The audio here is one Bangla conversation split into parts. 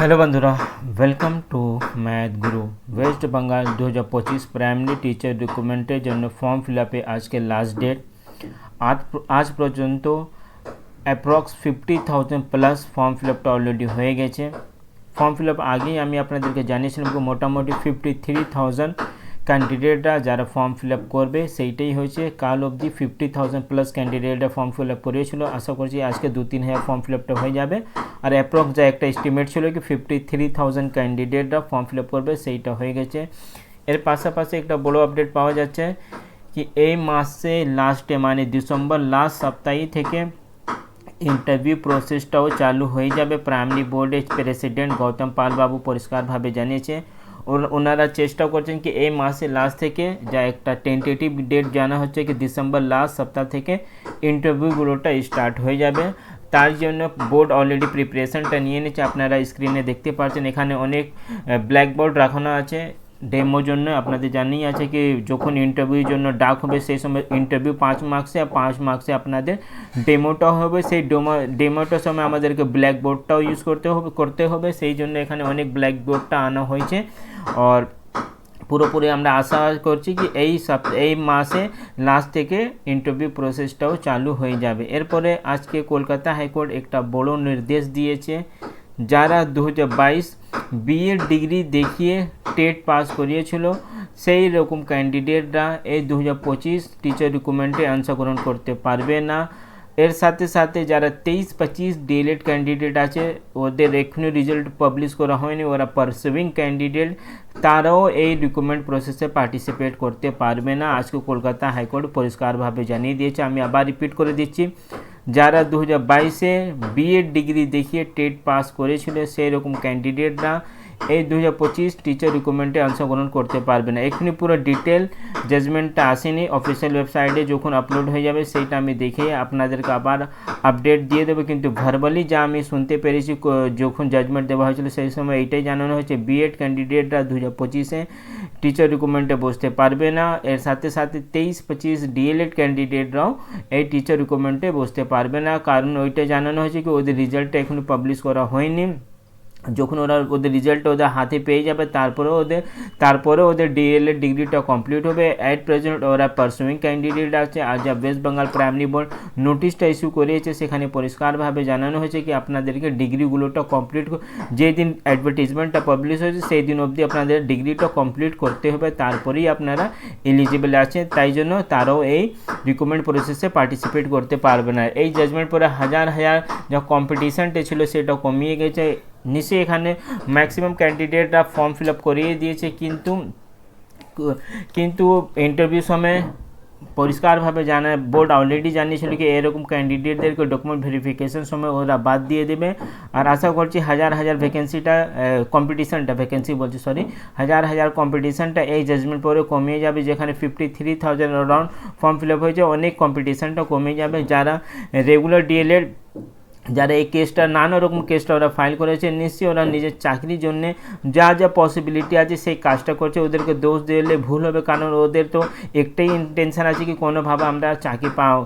হ্যালো বন্ধুরা welcome to math Guru West Bengal দু হাজার পঁচিশ প্রাইমারি টিচার রিক্রুটমেন্টের জন্য ফর্ম ফিল আপে আজকে লাস্ট ডেট আজ আজ পর্যন্ত approx fifty thousand plus form fill আপটা অলরেডি হয়ে গেছে। ফর্ম ফিল আপ আগেই আমি আপনাদেরকে জানিয়েছিলাম মোটামুটি ফিফটি থ্রি থাউজেন্ড ক্যান্ডিডেটরা যারা ফর্ম ফিল আপ করবে, সেইটাই হয়েছে। কাল অবধি ফিফটি থাউজেন্ড প্লাস ক্যান্ডিডেটরা ফর্ম ফিল আপ করিয়েছিল। আশা করছি আজকে দু তিন হাজার ফর্ম ফিল আপটা হয়ে যাবে। আর অ্যাপ্রক্স যা একটা এস্টিমেট ছিল কি ফিফটি থ্রি থাউজেন্ড ক্যান্ডিডেটরা ফর্ম ফিল আপ করবে, সেইটা হয়ে গেছে। এর পাশাপাশি একটা বড় আপডেট পাওয়া যাচ্ছে কি, এই মাসে লাস্টে মানে ডিসেম্বর লাস্ট সপ্তাহে থেকে ইন্টারভিউ প্রসেসটাও চালু হয়ে যাবে। প্রাইমারি বোর্ডের প্রেসিডেন্ট গৌতম পাল বাবু পরিষ্কারভাবে জানিয়েছে। ওনারা চেষ্টা করছেন কি এই মাসে লাস্ট থেকে যা একটা টেন্টেটিভ ডেট জানা হচ্ছে কি ডিসেম্বর লাস্ট সপ্তাহ থেকে ইন্টারভিউগুলোটা স্টার্ট হয়ে যাবে। তার জন্য বোর্ড অলরেডি প্রিপারেশনটা নিয়ে নিচ্ছে। আপনারা স্ক্রিনে দেখতে পাচ্ছেন, এখানে অনেক ব্ল্যাকবোর্ড রাখানো আছে। ডেমোর জন্য আপনাদের জানিয়ে আছে কি, যখন ইন্টারভিউর জন্য ডাক হবে, সেই সময় ইন্টারভিউ পাঁচ মার্কসে আর পাঁচ মার্কসে আপনাদের ডেমোটা হবে। সেই ডেমো ডেমোটার সময় আমাদেরকে ব্ল্যাকবোর্ডটাও ইউজ করতে হবে করতে হবে। সেই জন্য এখানে অনেক ব্ল্যাকবোর্ডটা আনা হয়েছে। আর পুরোপুরি আমরা আশা করছি কি, এই সপ এই মাসে লাস্ট থেকে ইন্টারভিউ প্রসেসটাও চালু হয়ে যাবে। এরপরে আজকে কলকাতা হাইকোর্ট একটা বড় নির্দেশ দিয়েছে। যারা দু হাজার বাইশ বিএড ডিগ্রি দেখিয়ে টেট পাস করিয়েছিল। সেই রকম ক্যান্ডিডেটরা এই দু হাজার পঁচিশ টিচার রিক্রুটমেন্টে অংশগ্রহণ করতে পারবে না। এর সাথে সাথে যারা তেইশ, পঁচিশ ডিএলএড ক্যান্ডিডেট আছে, ওদের এখনই রেজাল্ট পাবলিশ করা হয়নি, ওরা পারসিভিং ক্যান্ডিডেট তারাও এই রিক্রুটমেন্ট প্রসেসে পার্টিসিপেট করতে পারবে না। আজকে কলকাতা হাইকোর্ট পরিষ্কারভাবে জানিয়ে দিয়েছে। আমি আবার রিপিট করে দিচ্ছি। যারা দু হাজার বাইশে বিএড ডিগ্রি দেখিয়ে টেট পাস করেছিল সেই রকম ক্যান্ডিডেটরা এই দু হাজার পঁচিশ টিচার রিক্রুটমেন্টে অংশগ্রহণ করতে পারবে না। এখানে পুরো ডিটেল জাজমেন্টটা আসেনি অফিসিয়াল ওয়েবসাইটে যখন আপলোড হয়ে যাবে সেইটা আমি দেখে আপনাদেরকে আবার আপডেট দিয়ে দেবো। কিন্তু ভার্বালি যা আমি শুনতে পেরেছি যখন জাজমেন্ট দেওয়া হয়েছিল সেই সময় এইটাই জানানো হয়েছে বিএড ক্যান্ডিডেটরা দু হাজার পঁচিশে টিচার রিক্রুটমেন্টে বসতে পারবে না। এর সাথে সাথে তেইশ পঁচিশ ডিএলএড ক্যান্ডিডেটরাও এই টিচার রিক্রুটমেন্টে বসতে পারবে না। কারণ ওইটা জানানো হয়েছে কি ওদের রেজাল্টটা এখনও পাবলিশ করা হয়নি। যখন ওরা ওদের রেজাল্টটা ওদের হাতে পেয়ে যাবে তারপরে ওদের তারপরে ওদের ডিএলএড ডিগ্রিটা কমপ্লিট হবে। অ্যাট প্রেজেন্ট ওরা পার্সুইং ক্যান্ডিডেট আছে। আর যা ওয়েস্ট বেঙ্গল প্রাইমারি বোর্ড নোটিশটা ইস্যু করিয়েছে, সেখানে পরিষ্কারভাবে জানানো হয়েছে কি আপনাদেরকে ডিগ্রিগুলোটা কমপ্লিট যেদিন অ্যাডভার্টিজমেন্টটা পাবলিশ হয়েছে সেই দিন অবধি আপনাদের ডিগ্রিটা কমপ্লিট করতে হবে। তারপরেই আপনারা এলিজিবল আছে তাই জন্য তারাও এই রিক্রুটমেন্ট প্রসেসে পার্টিসিপেট করতে পারবে না। এই জাজমেন্ট পরে হাজার হাজার যা কম্পিটিশনটা ছিল, সেটা কমিয়ে গেছে। নিশ্চয়ই এখানে ম্যাক্সিমাম ক্যান্ডিডেটরা ফর্ম ফিল আপ করিয়ে দিয়েছে, কিন্তু কিন্তু ইন্টারভিউ সময় পরিষ্কারভাবে জানা বোর্ড অলরেডি জানিয়েছিল কি এরকম ক্যান্ডিডেটদেরকে ডকুমেন্ট ভেরিফিকেশন সময় ওরা বাদ দিয়ে দেবে। আর আশা করছি হাজার হাজার ভ্যাকেন্সিটা কম্পিটিশনটা ভ্যাকেন্সি বলছি সরি হাজার হাজার কম্পিটিশনটা এই জাজমেন্ট পরে কমিয়ে যাবে, যেখানে fifty three thousand around form fill up হয়েছে, অনেক কম্পিটিশনটা কমে যাবে। যারা রেগুলার ডিএলএড যারা এই কেসটা নানা রকম কেসটা ওরা ফাইল করেছে, নিশ্চয়ই ওরা নিজের চাকরির জন্য যা যা পসিবিলিটি আছে সেই কাজটা করছে। ওদেরকে দোষ দিলে ভুল হবে, কারণ ওদের তো একটাই ইন্টেনশন আছে কি কোনোভাবে আমরা চাকরি পাও।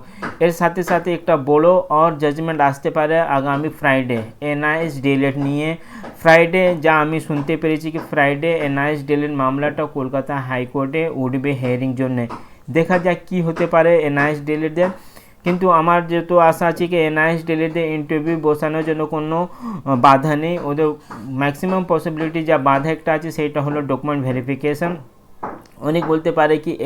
এর সাথে সাথে একটা বড় অর জাজমেন্ট আসতে পারে আগামী ফ্রাইডে এনআইএস ডিলেট নিয়ে। ফ্রাইডে যা আমি শুনতে পেরেছি কি ফ্রাইডে এনআইএস ডিলেট মামলাটা কলকাতা হাইকোর্টে উঠবে হেয়ারিং জন্যে। দেখা যাক কি হতে পারে এনআইএস ডিলেটদের কিন্তু আমার যেহেতু আশা আছে কি এনআইএস ডেলিতে ইন্টারভিউ বসানোর জন্য কোনো বাধা নেই। ওদের ম্যাক্সিমাম পসিবিলিটি যা বাধা একটা আছে, সেইটা হলো ডকুমেন্ট ভেরিফিকেশন অনেক বলতে পারে কি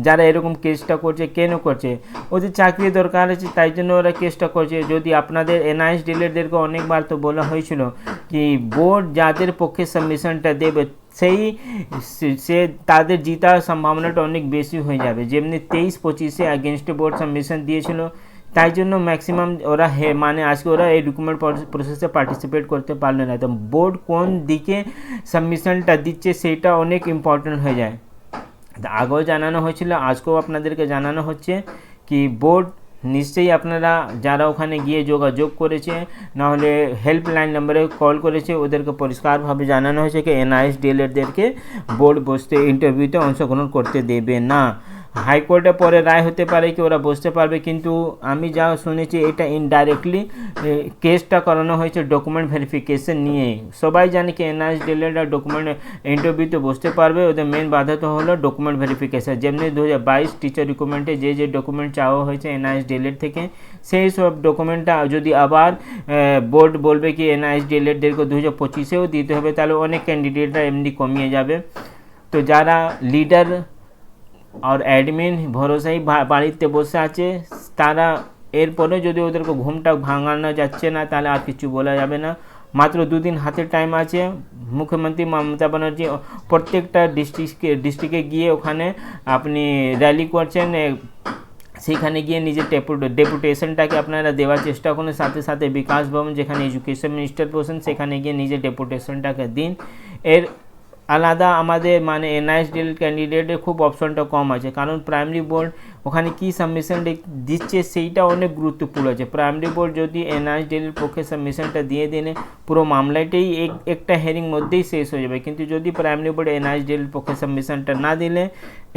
যারা এরকম কেসটা করছে, কেন করছে? ওদের চাকরি দরকার আছে, তাই জন্য ওরা কেসটা করছে। যদি আপনাদের এনআইএস ডিলেটদেরকে অনেকবার তো বলা হয়েছিল কি, বোর্ড যাদের পক্ষে সাবমিশনটা দেবে, সেই, সে- তাদের জিতার সম্ভাবনাটা অনেক বেশি হয়ে যাবে। যেমনি তেইশ পঁচিশে অ্যাগেনস্টে বোর্ড সাবমিশন দিয়েছিল, তাই জন্য ম্যাক্সিমাম ওরা হে মানে আজকে ওরা এই রিক্রুটমেন্ট প্রসেসে পার্টিসিপেট করতে পারল না। তো বোর্ড কোন দিকে সাবমিশনটা দিচ্ছে, সেটা অনেক ইম্পর্টেন্ট হয়ে যায়। আগেও জানানো হয়েছিল, আজকেও আপনাদেরকে জানানো হচ্ছে কি বোর্ড নিশ্চয়ই আপনারা যারা ওখানে গিয়ে যোগাযোগ করেছে, নাহলে হেল্পলাইন নম্বরে কল করেছে, ওদেরকে পরিষ্কারভাবে জানানো হয়েছে কি এনআইএস ডিএলএডদেরকে বোর্ড বসতে ইন্টারভিউতে অংশগ্রহণ করতে দেবে না। হাইকোর্টে পরে রায় হতে পারে কি ওরা বুঝতে পারবে, কিন্তু আমি যা শুনেছি এটা ইনডাইরেক্টলি কেসটা করানো হয়েছে ডকুমেন্ট ভেরিফিকেশন নিয়ে। সবাই জানে কি এনআইএস ডিলেড আর ডকুমেন্ট ইন্টারভিউতে বসতে পারবে, ওদের মেন বাধা তো হলো ডকুমেন্ট ভেরিফিকেশন যেমনি দু হাজার বাইশ টিচার রিক্রুটমেন্টে যে যে ডকুমেন্ট চাওয়া হয়েছে এনআইএস ডিলেড থেকে, সেই সব ডকুমেন্টটা যদি আবার বোর্ড বলবে কি এনআইএস ডিলেডদেরকে দু হাজার পঁচিশেও দিতে হবে, তাহলে অনেক ক্যান্ডিডেটরা এমনি কমিয়ে যাবে। তো যারা লিডার আর অ্যাডমিন ভরসাই বাড়িতে বসে আছে, তারা এরপরে যদি ওদেরকে ঘুমটা ভাঙানো যাচ্ছে না, তাহলে আর কিছু বলা যাবে না। মাত্র দুদিন হাতে টাইম আছে। মুখ্যমন্ত্রী মমতা ব্যানার্জি প্রত্যেকটা ডিস্ট্রিক্টকে ডিস্ট্রিক্টে গিয়ে ওখানে আপনি র্যালি করছেন সেখানে গিয়ে নিজের ডেপুটেশনটাকে আপনারা দেওয়ার চেষ্টা করুন। সাথে সাথে বিকাশ ভবন, যেখানে এডুকেশন মিনিস্টার বসেন, সেখানে গিয়ে নিজের ডেপুটেশনটাকে দিন। এর আলাদা আমাদের মানে এনআইএস ডিল ক্যান্ডিডেটের খুব অপশনটা কম আছে। কারণ প্রাইমারি বোর্ড ওখানে কি সাবমিশন দিচ্ছে সেইটা অনেক গুরুত্বপূর্ণ আছে। প্রাইমারি বোর্ড যদি এনআইএস ডিলের পক্ষে সাবমিশনটা দিয়ে দিলে পুরো মামলাটাই এক, একটা হেয়ারিং মধ্যেই শেষ হয়ে যাবে। কিন্তু যদি প্রাইমারি বোর্ড এনআইএস ডিলের পক্ষে সাবমিশনটা না দিলে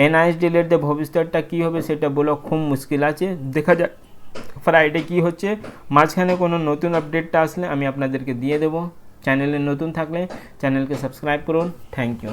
এনআইএস ডিলের যে ভবিষ্যৎটা কী হবে সেটা বলা খুব মুশকিল আছে। দেখা যাক ফ্রাইডে কি হচ্ছে, মাঝখানে কোনো নতুন আপডেটটা আসলে আমি আপনাদেরকে দিয়ে দেবো। চ্যানেলে নতুন থাকলে চ্যানেলকে সাবস্ক্রাইব করুন থ্যাংক ইউ